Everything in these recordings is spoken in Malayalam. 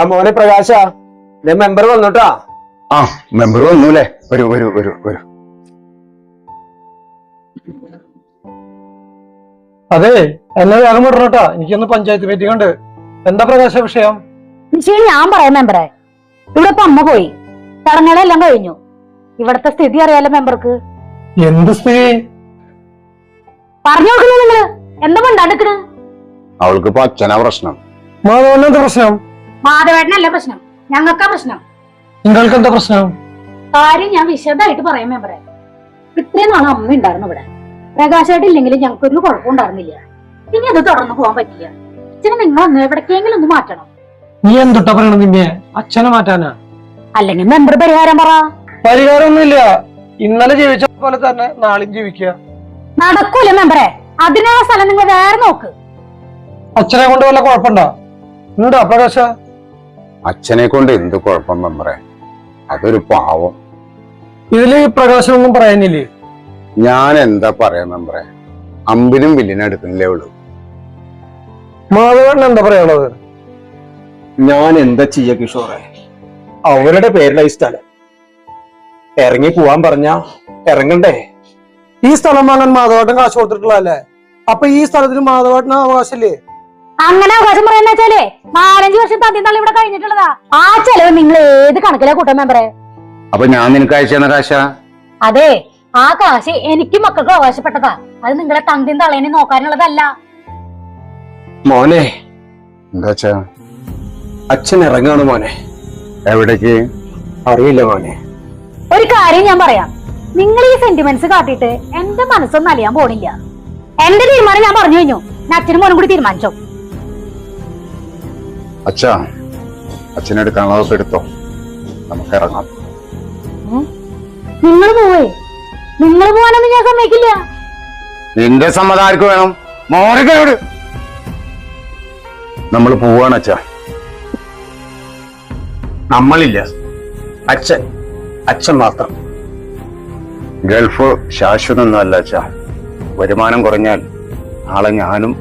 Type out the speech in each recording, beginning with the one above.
ആ മോനെ പ്രകാശ മെമ്പർ വന്നുട്ടാ. ആ മെമ്പർ വന്നൂല്ലേ വരൂ വരൂ വരൂ വരൂ. അതെ എന്നെ വേഗം വിടണോട്ടാ. എനിക്കൊന്ന് പഞ്ചായത്ത് മീറ്റിംഗ് ഉണ്ട്. എന്താ പ്രകാശ വിഷയം? ശരി ഞാൻ പറയാം മെമ്പറെ ഇവിടെ ഇപ്പൊ അമ്മ പോയി. ചടങ്ങുകളെല്ലാം കഴിഞ്ഞു. ഇവിടത്തെ സ്ഥിതി അറിയാലോ മെമ്പർക്ക് എന്ത് സ്ഥിതി? പറഞ്ഞു കൊടുക്കുന്നു നിങ്ങൾ? എന്താ അവൾക്ക് അച്ഛനാ പ്രശ്നം. പ്രശ്നം? മാധവേട്ടനല്ല പ്രശ്നം. ഞങ്ങൾക്കാ പ്രശ്നം. നിങ്ങൾക്ക് എന്താ പ്രശ്നം? കാര്യം ഞാൻ വിശദമായിട്ട് പറയാം മെമ്പറെ ഇത്രയും നാളെ അമ്മ ഉണ്ടായിരുന്നു ഇവിടെ. പ്രകാശമായിട്ട് ഇല്ലെങ്കിൽ ഞങ്ങൾക്ക് ഒരു കുഴപ്പം ഉണ്ടായിരുന്നില്ല. ഇനി അത് തുടർന്ന് പോകാൻ പറ്റില്ല. അച്ഛനെ നിങ്ങൾ ഒന്ന് എവിടേക്കെങ്കിലും ഒന്ന് മാറ്റണം. നീ എന്തുട്ടാ പറയണം നിന്നെ? അച്ഛനെ മാറ്റാനാ? അല്ലെങ്കിൽ മെമ്പർ പരിഹാരം പറ. പരിഹാരമൊന്നുമില്ല. ഇന്നലെ ജീവിച്ച പോലെ തന്നെ നാളെയും ജീവിക്കുക. നടക്കൂല മെമ്പറെ അതിനുള്ള സ്ഥലം നിങ്ങൾ വേറെ നോക്ക്. അച്ഛനെ കൊണ്ട് വല്ല കുഴപ്പമുണ്ടോ? ഉണ്ടാ പ്രകാശ? അച്ഛനെ കൊണ്ട് എന്ത് കുഴപ്പം മെമ്പറെ അതൊരു പാവം. ഇതിൽ പ്രകാശനൊന്നും പറയാനില്ലേ? ഞാൻ എന്താ പറയാ. മെമ്പറെ അമ്പിനും വില്ലിനും എടുക്കുന്നില്ലേ ഉള്ളൂ. മാധവൻ എന്താ പറയാനുള്ളത്? ഞാൻ എന്താ ചെയ്യ കിഷോറെ? അവരുടെ പേരിലാ ഈ സ്ഥലം. ഇറങ്ങി പോവാൻ പറഞ്ഞ ഇറങ്ങണ്ടേ? ഈ സ്ഥലം വാങ്ങാൻ മാധവേട്ടൻ കാശ് കൊടുത്തിട്ടുള്ളതല്ലേ? അപ്പൊ ഈ സ്ഥലത്തിന് മാധവേട്ടന് അവകാശമില്ലേ? അങ്ങനെ അവകാശം പറയുന്ന വെച്ചാലേ നാലഞ്ച് വർഷം തന്തി തള്ളി ഇവിടെ കഴിഞ്ഞിട്ടുള്ളതാ. ആ ചെലവ് നിങ്ങൾ ഏത് കണക്കിലാ കൂട്ടാൻ മെമ്പറെ? അപ്പൊ ഞാൻ നിനക്ക് അയച്ചു തന്ന കാശ? അതെ ആ കാശ് എനിക്ക് മക്കൾക്ക് അവകാശപ്പെട്ടതാ. അത് നിങ്ങളെ തന്തി തള്ളേനെ നോക്കാനുള്ളതല്ല. മോനെ. എന്താച്ചാ അച്ഛൻ ഇറങ്ങാണ് മോനെ. എവിടേക്ക്? അറിയില്ല മോനെ. ഒരു കാര്യം ഞാൻ പറയാം. നിങ്ങൾ ഈ സെന്റിമെന്റ്സ് കാട്ടിയിട്ട് എന്റെ മനസ്സൊന്നും അലിയാൻ പോണില്ല. എന്റെ തീരുമാനം ഞാൻ പറഞ്ഞു കഴിഞ്ഞു. ഞാൻ അച്ഛനും മോനും കൂടി തീരുമാനിച്ചോ? അച്ഛാ അച്ഛനെടുക്കാനുള്ളതൊക്കെ എടുത്തോ. നമുക്ക് ഇറങ്ങാം. നിങ്ങൾ പോവേ? നിങ്ങൾ പോവാനൊന്നും ഞാൻ സമ്മതിക്കില്ല. നിന്റെ സമ്മതം ആർക്ക് വേണം? മോനൊക്കെ നമ്മൾ പോവാണ് അച്ഛാ. നമ്മളില്ല. അച്ഛൻ അച്ഛൻ മാത്രം. ഗൾഫ് ശാശ്വതമൊന്നുമല്ല അച്ഛാ. വരുമാനം കുറഞ്ഞാൽ നാളെ ഞാനും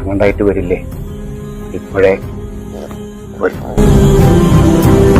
അങ്ങണ്ടായിട്ട് വരില്ലേ? ഇപ്പോഴേ はい。